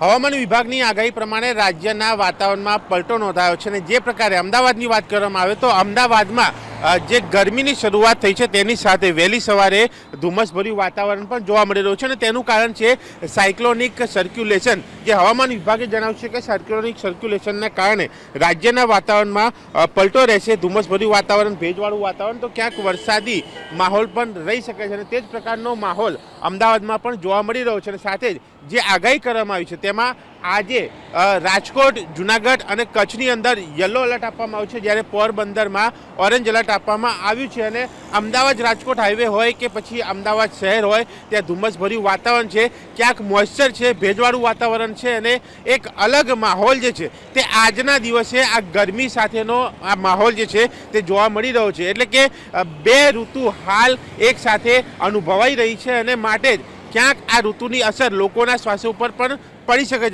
હવામાન વિભાગની આગાહી પ્રમાણે રાજ્યના વાતાવરણમાં પલટો નોંધાયો છે અને જે પ્રકારે અમદાવાદની વાત કરવામાં આવે તો અમદાવાદમાં જે ગરમીની શરૂઆત થઈ છે તેની સાથે વહેલી સવારે ધુમ્મસભર્યું વાતાવરણ પણ જોવા મળી રહ્યું છે અને તેનું કારણ છે સાયક્લોનિક સર્ક્યુલેશન. જે હવામાન વિભાગે જણાવ્યું છે કે સાયક્લોનિક સર્ક્યુલેશનના કારણે રાજ્યના વાતાવરણમાં પલટો રહેશે, ધુમ્મસભર્યું વાતાવરણ, ભેજવાળું વાતાવરણ, તો ક્યાંક વરસાદી માહોલ પણ રહી શકે છે અને તે જ પ્રકારનો માહોલ અમદાવાદમાં પણ જોવા મળી રહ્યો છે અને સાથે જ જે આગાહી કરવામાં આવી છે, તેમાં આજે રાજકોટ, જુનાગઢ અને કચ્છની અંદર યલો એલર્ટ આપવામાં આવ્યું છે, જ્યારે પોરબંદરમાં ઓરેન્જ એલર્ટ આપવામાં આવ્યું છે અને અમદાવાદ રાજકોટ હાઈવે હોય કે પછી અમદાવાદ શહેર હોય, ત્યાં ધુમ્મસભર્યું વાતાવરણ છે, ક્યાંક મોઇશ્ચર છે, ભેજવાળું વાતાવરણ છે અને એક અલગ માહોલ જે છે, તે આજના દિવસે આ ગરમી સાથેનો આ માહોલ જે છે, તે જોવા મળી રહ્યો છે. એટલે કે બે ઋતુ હાલ એક સાથે અનુભવાઈ રહી છે અને માટે જ ક્યાંક આ ઋતુની અસર લોકોના સ્વાસ્થ્ય ઉપર પણ પડી શકે છે.